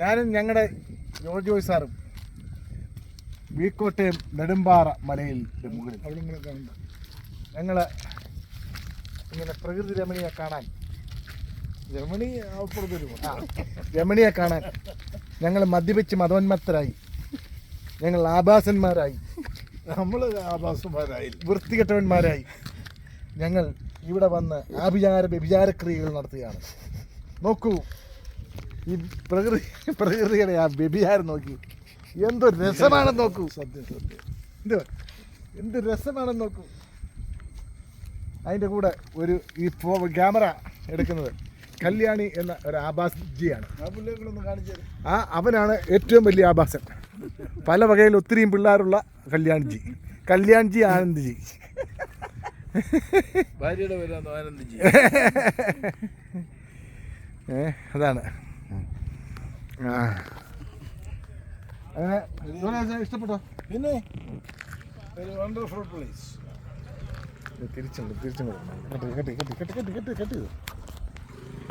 ഞാനും ഞങ്ങളുടെ ജോർജ് ജോയ് സാറും വീക്കോട്ടയം നെടുമ്പാറ മലയിൽ മുകളിൽ. ഞങ്ങൾ ഇങ്ങനെ പ്രകൃതി രമണിയെ കാണാൻ രമണി രമണിയെ കാണാൻ ഞങ്ങൾ മദ്യപിച്ച് മതോന്മത്തരായി. ഞങ്ങൾ ആഭാസന്മാരായി. നമ്മൾ ആഭാസന്മാരായി വൃത്തികെട്ടവന്മാരായി. ഞങ്ങൾ ഇവിടെ വന്ന് ആഭിചാര വ്യഭിചാരക്രിയകൾ നടത്തുകയാണ്. നോക്കൂ ഈ പ്രകൃതി പ്രകൃതിയുടെ ആ വ്യഭിചാരം നോക്കി. എന്തോ രസമാണെന്ന് നോക്കൂ. സത്യം സത്യം. എന്തോ എന്ത് രസമാണെന്ന് നോക്കൂ. അതിന്റെ കൂടെ ഒരു ഈ ഫോ ക്യാമറ എടുക്കുന്നത് കല്യാണി എന്ന ഒരു ആഭാസ് ജിയാണ് ആ അവനാണ് ഏറ്റവും വലിയ ആഭാസൻ പല വകയിൽ ഒത്തിരിയും പിള്ളേരുള്ള കല്യാൺജി. കല്യാൺജി ആനന്ദ്ജി. ഭാര്യയുടെ ആനന്ദ് ജി ഏ അതാണ്. അങ്ങനെ ഇഷ്ടപ്പെട്ടോ? പിന്നെ? ഒരു വണ്ടർഫുൾ പ്ലേസ് തിരിച്ചുണ്ട് തിരിച്ചും കെട്ടി കെട്ടി കെട്ടി കെട്ടി കെട്ടി കെട്ടി കെട്ടി